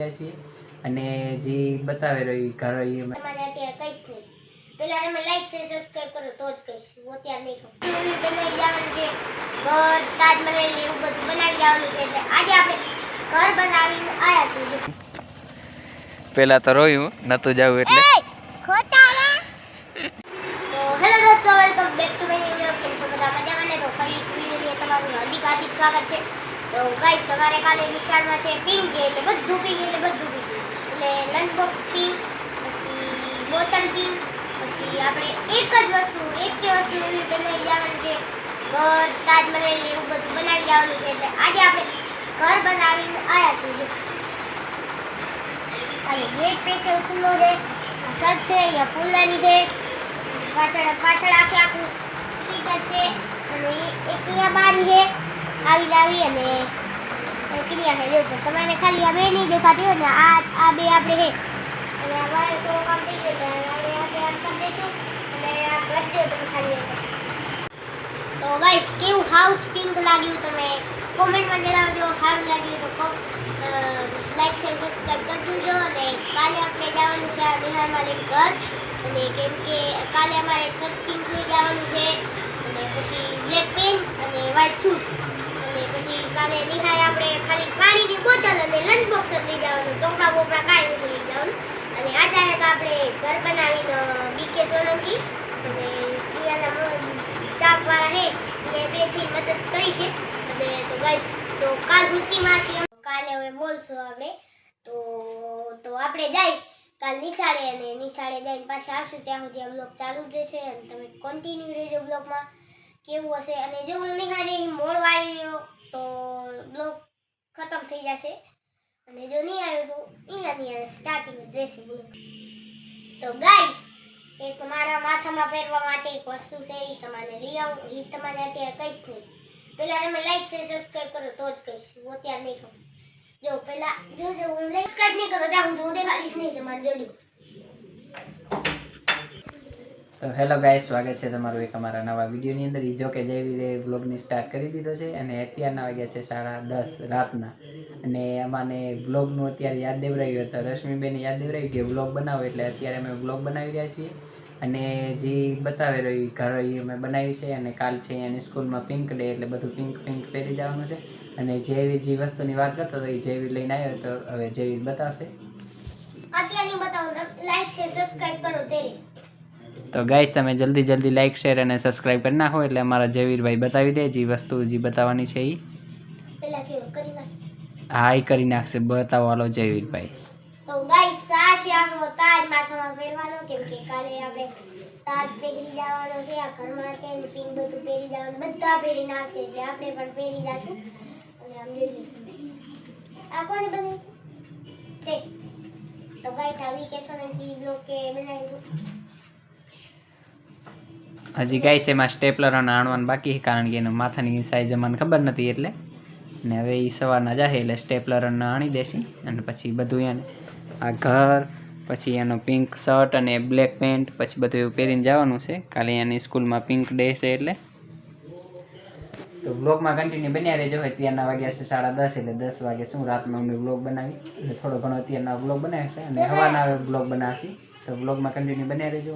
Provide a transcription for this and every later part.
રહ્યા છીએ અને જે બતાવે રહી ઘર એ અત્યારે કહીશ નહીં. પેલા તમે લાઈક છે સબસ્ક્રાઇબ કરો તો જ કહીશ. હું અત્યારે નહીં કહું. બનાવી જવાનું છે. ઘર તાજમહેલ એવું બધું બનાવી જવાનું છે એટલે આજે આપણે ઘર બનાવીને આવ્યા છીએ. પેલા તો રોયું નતું જવું એટલે. ખોટા તો હેલો દોસ્તો welcome back to my video કેમ છો? બધા મજામાં ને? તો ફરી એક વિડિયોની તમારું હાર્દિક હાર્દિક સ્વાગત છે. તો ગાઈસ અમારે કાલે નિશાળમાં છે પિંક ડે એટલે બધું પિંક એટલે બધું પિંક એટલે લંચ બોક્સ પિંક પછી બોટલ પિંક પછી આપણે એક જ વસ્તુ, એક કે વસ્તુ એવી બનાવી જવાની છે. ઘર, તાજમહેલ એવું બધું બનાવી જવાનું છે. એટલે આજે આપણે ઘર બનાવીને આવ્યા છીએ. અને ગેટ પેછળ ખુલ્લો છે સજ છે, અહીંયા ફૂલદાની છે. પાછળ પાછળ આખે આખું સ્પીકર છે. અને એક અહીંયા બારી છે. આવી આવી અને ક્રિયા છે જો પણ તમારે ખાલી આ બે નહીં દેખાતી હોય ને, આ આ બે આપણે હે. અને આ બાર થોડું કામ થઈ ગયો છે આપણે આપણે કરી દઈશું અને આ દો તમે ખાલી તો ગાઈસ કેવું હાઉસ પિંક લાગ્યું તમે? કોમેન્ટમાં જણાવજો, સારું લાગ્યું તો લાઈક શેર સબસ્ક્રાઈબ કરી દેજો અને કાલે આપણે જવાનું છે આ બિહારમાં લઈને ઘર. અને કેમ કે કાલે અમારે શર્ટ પિંક લઈ જવાનું છે. અને પછી બ્લેક પેન અને વ્હાઈટ શૂટ કાલે નિહાર આપણે ખાલી પાણીની બોટલ અને લંચ બોક્સ લઈ જવાનું. ચોપડા બોપડા કાંઈ નથી લઈ જવાનું. અને આજે તો આપણે ઘર બનાવીને બીકે સોલંકી. અને અહીંયાના સ્ટાફવાળા હે એ બેથી મદદ કરી છે. અને તો ગાઈસ તો કાલ વૃત્તિ છે કાલે હવે બોલશું આપણે. તો તો આપણે જાય. કાલ નિશાળે અને નિશાળે જઈને પાછા આવશું. ત્યાં સુધી આ ચાલુ જ રહેશે. અને તમે કન્ટિન્યુ રહેજો બ્લોગમાં કેવું હશે? અને જો હું નિહાળી મોડો આવ્યો તો બ્લોગ ખતમ થઈ જશે. અને જો નહીં આવ્યું તો એના નહીં સ્ટાર્ટિંગ જ રહેશે બ્લોગ તો ગાઈસ એક મારા માથામાં પહેરવા માટે એક વસ્તુ છે એ તમારે લઈ આવું એ તમારે અત્યારે કહીશ નહીં. પહેલાં તમે લાઈક છે સબસ્ક્રાઈબ કરો, તો જ કહીશ. હું અત્યારે નહીં કહું જો પહેલાં, જો હું લાઈક સબસ્ક્રાઈબ નહીં કરો, ત્યાં હું દેખાડીશ નહીં, તમારે જોજો. તો હેલો ગાઈસ, સ્વાગત છે તમારું એક અમારા નવા વિડીયોની અંદર. ઈ જો કે જયવીરે વ્લોગની સ્ટાર્ટ કરી દીધો છે અને અત્યારના વાગ્યા છે સાડા દસ રાતના. અને અમાને બ્લોગનું અત્યારે યાદ દેવરાયું હતું રશ્મિબેન યાદ દેવરાયું કે વ્લોગ બનાવો એટલે અત્યારે અમે વ્લોગ બનાવી રહ્યા છીએ. અને જે બતાવેલો ઈ ઘર એ અમે બનાવી છે અને કાલ છે એની સ્કૂલમાં પિંક ડે એટલે બધું પિંક પિંક પહેરી જવાનું છે. અને જેવી જે વસ્તુની વાત કરતો હતો એ જેવી લઈને આવ્યો તો હવે જેવી બતાવશે. અત્યારની બતાવો લાઈક છે સબસ્ક્રાઇબ કરો તેરી તો ગાઈસ તમે જલ્દી જલ્દી લાઇક શેર અને સબસ્ક્રાઈબ કરી નાખો એટલે અમારા જયવીરભાઈ બતાવી દે જે વસ્તુ જે બતાવવાની છે એ હા એ કરી નાખશે. બતાવો હાલો જયવીરભાઈ તો ગાઈસ આ છે આપણો તાજ માથામાં પહેરવાનો કેમ કે કાલે આપણે તાજ પહેરી જવાનો છે આ ઘરમાં છે ને બધું પહેરી જવાનું બધા પહેરી નાખશે એટલે આપણે પણ પહેરી જશું. અને આમ જોઈ લઈશું. આ કોને બનાવ્યું? તે. તો ગાઈસ આવી કેશો ને કી બ્લોક કે બનાવ્યું? હજી ગાઈસ એમાં સ્ટેપલર અને આણવાનું બાકી છે, કારણ કે એના માથાની સાઈઝ અમને ખબર નથી એટલે. ને હવે એ સવારના જાહે એટલે સ્ટેપલર અને આણી દેશી અને પછી બધું એને આ ઘર, પછી એનો પિંક શર્ટ અને બ્લેક પેન્ટ પછી બધું એવું પહેરીને જવાનું છે. કાલે એની સ્કૂલમાં પિંક ડે છે એટલે. તો બ્લોગમાં કન્ટિન્યુ બન્યા રહેજો. અત્યારના વાગ્યા છે સાડા દસ એટલે દસ વાગે શું રાતમાં અમે બ્લોગ બનાવી. એટલે થોડો ઘણો અત્યારના બ્લોગ બનાવે છે. અને હવાના બ્લોગ બનાવશે. તો બ્લોગમાં કન્ટિન્યુ બન્યા રહેજો.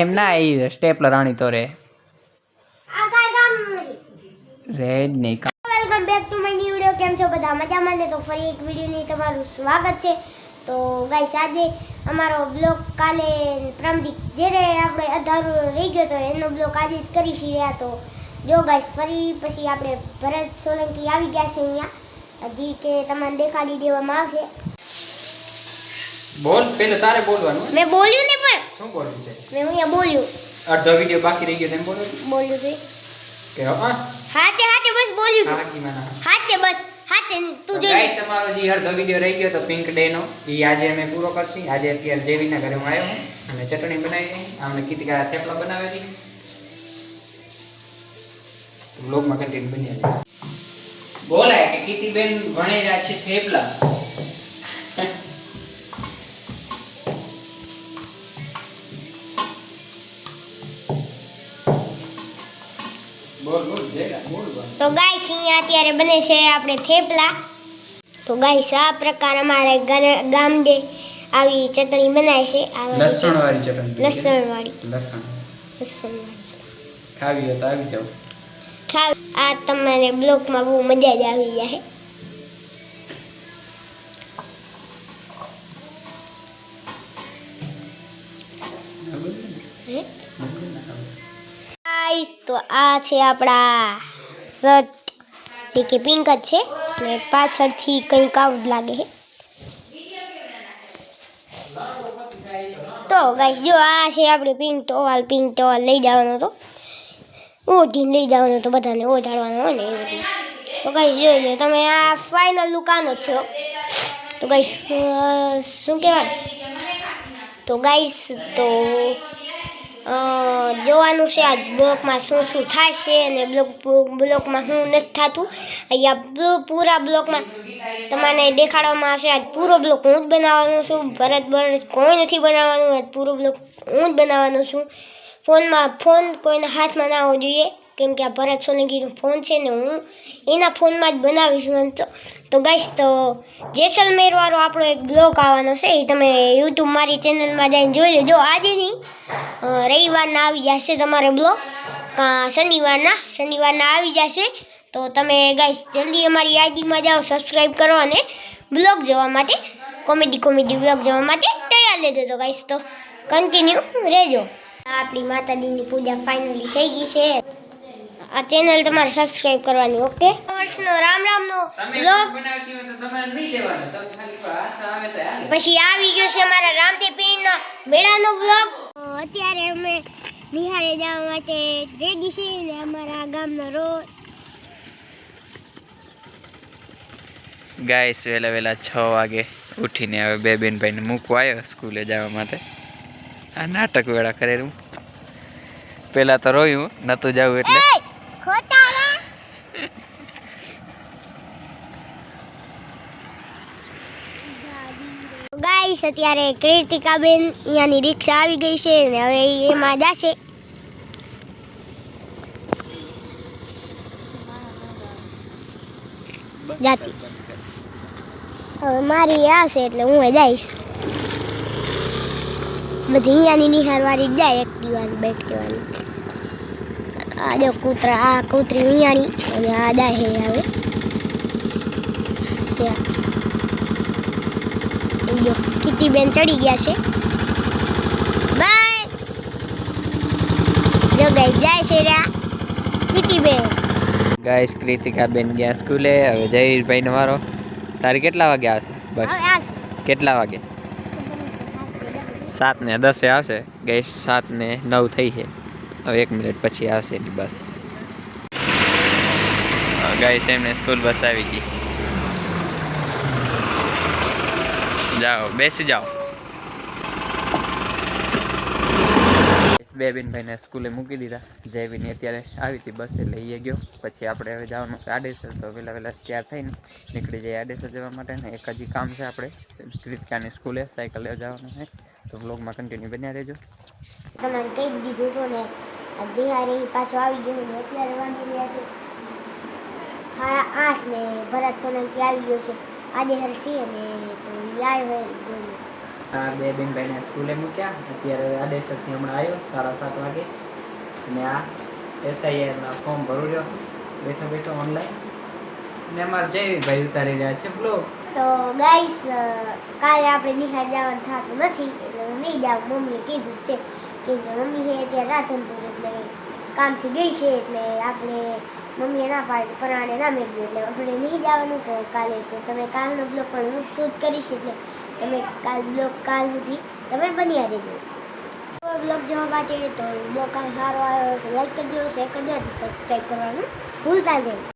એમ ના એ સ્ટેપલર આણી તો રે. રે જ નહીં welcome back to my new video કેમ છો બધા? મજામાં ને? તો ફરી એક વિડીયોની તમારું સ્વાગત છે. તો ગાઈસ આજે અમારો બ્લોગ કાલે પ્રમદીપ જ્યારે આપણે અધારું રહી ગયો તો એનો બ્લોગ આજે જ કરી રહ્યા તો. જો ગાઈસ ફરી પછી આપણે ભરત સોલંકી આવી ગયા છે અહીંયા. હજી કે તમને દેખાડી દેવામાં આવશે. બોલ પેલે તારે બોલવાનું મેં બોલ્યું ને પણ. શું બોલવું છે? મેં અહીંયા બોલ્યું. અડધો વીડિયો બાકી રહી ગયો તેમ બોલો બોલ્યું છે. કે હા? હાચે હાચે બસ બોલ્યું. હાકી માના હાચે બસ હાચે તું જો ગાઈસ તમારો જે અડધો વીડિયો રહી ગયો તો પિંક ડે નો એ આજે અમે પૂરો કરશું. આજે અત્યારે જેવીના ઘરે હું આવ્યો હું અને ચટણી બનાવી અમને કીધી થેપલા બનાવેલી બ્લોગમાં કન્ટિન્યુ બની જાય બોલાય કે કીર્તિબેન ભણેલા છે થેપલા. તો ગાય અહીંયા અત્યારે બને છે આપણે થેપલા. તો ગાય આ પ્રકાર અમારે ગામડે આવી ચટણી બનાય છે. લસણ વાળી ચટણી લસણ વાળી લસણ લસણ. વાળી ખાવી હોય તો આવી જાવ ખાવ. આ તમારે બ્લોકમાં બહુ મજા જ આવી જાય. તો આ છે આપણા જે કે પિંક જ છે. ને પાછળથી કંઈક આવું લાગે છે. તો ગાઈસ જો આ છે આપણે પિંક ટોવાલ પિંક ટોવાલ લઈ જવાનો હતો. ઓઢીને લઈ જવાનો તો બધાને ઓઢાડવાનો હોય ને એ બધું તો ગાઈસ જોઈ લો, તમે આ ફાઇનલ લુકાનો છો. તો ગાઈસ શું કહેવાય? તો ગાઈસ તો જોવાનું છે આ બ્લોકમાં શું શું થાય છે અને બ્લોક બ્લોકમાં શું નથી થતું. અહીંયા પૂરા બ્લોકમાં તમને દેખાડવામાં આવશે આજ પૂરો બ્લોક હું જ બનાવવાનો છું. ભરત ભરત કોઈ નથી બનાવવાનું પૂરો બ્લોક હું જ બનાવવાનો છું. ફોનમાં, ફોન કોઈના હાથમાં ના હોવો જોઈએ. કેમ કે આ ભરત સોલંકીનો ફોન છે ને હું એના ફોનમાં જ બનાવીશ તો તો ગાઈશ તો જેસલમેરવાળો આપણો એક બ્લોગ આવવાનો છે એ તમે યુટ્યુબ મારી ચેનલમાં જઈને જોઈ લેજો. આજે નહીં રવિવારના આવી જશે તમારે બ્લોગ. કાં શનિવારના શનિવારના આવી જશે. તો તમે ગાઈશ જલ્દી અમારી આઈડીમાં જાઓ સબસ્ક્રાઈબ કરો અને બ્લોગ જોવા માટે કોમેડી કોમેડી બ્લોગ જોવા માટે તૈયાર લેજો તો ગાઈસ તો કન્ટિન્યુ રહેજો. આપણી માતાજીની પૂજા ફાઇનલી થઈ ગઈ છે. આ ચેનલ તમારે સબસ્ક્રાઇબ કરવાની ઓકે વર્ષનો રામ રામનો બ્લોગ બનાવતી હોય તો તમારે નહીં લેવાનો. તમે ખાલી હાથ આવે તો હાલે. પછી આવી ગયો છે અમારા રામદેવ પીરનો મેળાનો બ્લોગ અત્યારે અમે નિહાળે જવા માટે રેડી છીએ ને અમારા ગામનો રોડ. ગાઈસ વહેલા વહેલા છ વાગે ઉઠીને હવે બે બેન ભાઈને મૂકવા આવ્યો સ્કૂલે જવા માટે. આ નાટક વેળા કરેલું. પહેલાં તો રોયું નહોતું જવું એટલે. ગાઈસ અત્યારે કૃતિકાબેન અહીંયાની રિક્ષા આવી ગઈ છે ને હવે એમાં જશે. જાતી. હવે મારી આવશે એટલે હું જઈશ. બધી અહીંયાની નિહારવાળી જાય એક્ટિવાની બેક્ટિવાની આ જો કૂતરા, આ કૂતરી અહીંયાની અને આ દાહે આવે ત્યાં. જો કીર્તિબેન ચડી ગયા છે. બાય. જો ગાઈ જાય છે રહ્યા કીર્તિબેન. ગાઈસ કૃતિકા બેન ગયા સ્કૂલે. હવે જયભાઈ નવારો તારે કેટલા વાગે આવશે? બસ. કેટલા વાગે? સાત ને દસે આવશે. ગઈ સાત ને નવ થઈ છે. હવે એક મિનિટ પછી આવશે એની બસ. છે એમને સ્કૂલ બસ આવી ગઈ. જાઓ બેસી જાઓ બે બેન ભાઈને સ્કૂલે મૂકી દીધા. જયવીની અત્યારે આવી હતી બસ એટલે એ ગયો. પછી આપણે હવે જવાનું છે આડેસર. તો વહેલા વહેલા તૈયાર થઈને નીકળી જઈએ આડેસર જવા માટે ને એક હજી કામ છે આપણે. ક્રિતિકાની સ્કૂલે સાયકલ લેવા જવાનું છે. તો બ્લોગમાં કન્ટિન્યુ બન્યા રહેજો. તમને કહી જ દીધું હતું ને આ બિહારી પાછો આવી ગયો ને અત્યારે વાંધી રહ્યા છે. હા આઠ ને ભરત સોલંકી આવી ગયો છે. આજે હરસી અને આ બે બેન ભાઈને સ્કૂલે મૂક્યા. અત્યારે આડેસરથી હમણાં આવ્યો સાડા સાત વાગે. અને આ એસઆઈઆરના ફોર્મ ભરું રહ્યો છું. બેઠો બેઠો ઓનલાઈન અને અમારે જયવીભાઈ ઉતારી રહ્યા છે. બ્લોગ તો ગાઈસ કાલે આપણે નિહાર જવાનું થતું નથી એટલે હું નહીં જાઉં. મમ્મીએ કીધું છે કે મમ્મી છે અત્યારે રાધનપુર એટલે કામથી ગઈ છે એટલે આપણે મમ્મીએ ના પાડી પરાણે ના મેળવ્યું એટલે આપણે નહીં જવાનું તો કાલે તો તમે કાલનો બ્લોગ પણ હું શૂટ કરીશ એટલે તમે કાલ બ્લોગ કાલ સુધી તમે બની રહેજો. બ્લોગ જોવા માટે તો બ્લોગ કાલ સારો આવ્યો તો લાઈક કરજો શેર કરજો સબસ્ક્રાઈબ કરવાનું ભૂલતા નહીં.